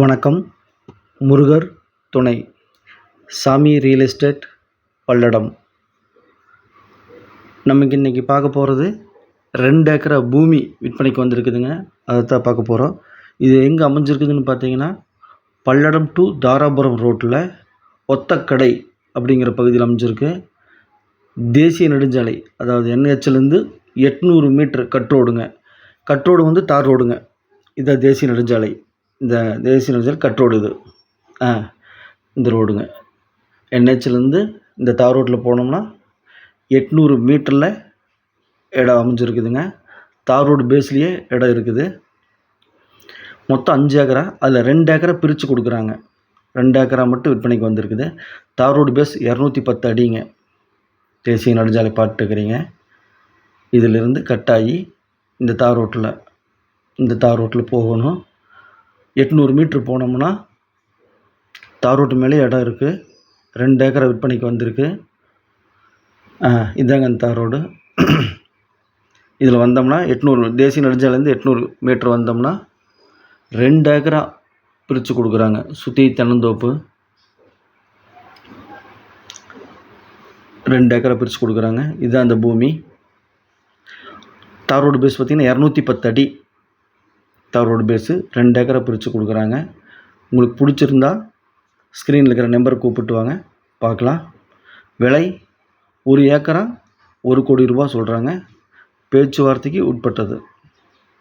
வணக்கம். முருகர் துணை. சாமி ரியல் எஸ்டேட் பல்லடம். நமக்கு இன்றைக்கி பார்க்க போகிறது ரெண்டு ஏக்கரை பூமி விற்பனைக்கு வந்திருக்குதுங்க. அதை தான் பார்க்க போகிறோம் இது எங்கே அமைஞ்சிருக்குதுன்னு பார்த்தீங்கன்னா பல்லடம் டு தாராபுரம் ரோட்டில் ஒத்தக்கடை அப்படிங்கிற பகுதியில் அமைஞ்சிருக்கு. தேசிய நெடுஞ்சாலை அதாவது என்ஹெச்லேருந்து எட்நூறு மீட்ரு கட் ரோடுங்க கட் ரோடு வந்து தார் ரோடுங்க. இதான் தேசிய நெடுஞ்சாலை. இந்த தேசிய நெரிசல் கட் ரோடு இது ஆ இந்த ரோடுங்க. என்ஹெச்லேருந்து இந்த தார் ரோட்டில் போனோம்னா எட்நூறு மீட்டரில் இடம் அமைஞ்சிருக்குதுங்க. தார் ரோடு பேஸ்லேயே இடம் இருக்குது. மொத்தம் அஞ்சு ஏக்கரா? அதில் ரெண்டு ஏக்கரா பிரித்து கொடுக்குறாங்க. ரெண்டு ஏக்கரா மட்டும் விற்பனைக்கு வந்திருக்குது. தார் ரோடு பேஸ் இரநூத்தி பத்து அடிங்க. தேசிய நெடுஞ்சாலை பார்த்துக்கிறீங்க இதிலிருந்து கட்டாகி இந்த தார் ரோட்டில் இந்த தார் ரோட்டில் போகணும். எட்நூறு மீட்ரு போனோம்னா தார் ரோட்டு மேலே இடம் இருக்குது ரெண்டு ஏக்கரை விற்பனைக்கு வந்திருக்கு. இதாங்க அந்த தார் ரோடு. இதில் வந்தோம்னா எட்நூறு தேசிய நெடுஞ்சாலேருந்து எட்நூறு மீட்ரு வந்தோம்னா ரெண்டு ஏக்கரா பிரித்து கொடுக்குறாங்க. சுற்றி தென்னந்தோப்பு. ரெண்டு ஏக்கரா பிரித்து கொடுக்குறாங்க. இதுதான் அந்த பூமி. தார் ரோடு பேஸ் பார்த்திங்கன்னா இரநூத்தி பத்து அடி. தார் ரோடு பேஸு ரெண்டு ஏக்கரை பிரித்து கொடுக்குறாங்க. உங்களுக்கு பிடிச்சிருந்தா ஸ்க்ரீனில் இருக்கிற நம்பர் கூப்பிட்டு வாங்க பார்க்கலாம். விலை ஒரு ஏக்கரா ஒரு கோடி ரூபா சொல்கிறாங்க பேச்சுவார்த்தைக்கு உட்பட்டது.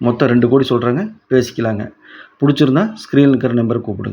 மொத்தம் ரெண்டு கோடி சொல்கிறாங்க பேசிக்கலாங்க. பிடிச்சிருந்தா ஸ்க்ரீனில் இருக்கிற நம்பரை கூப்பிடுங்க.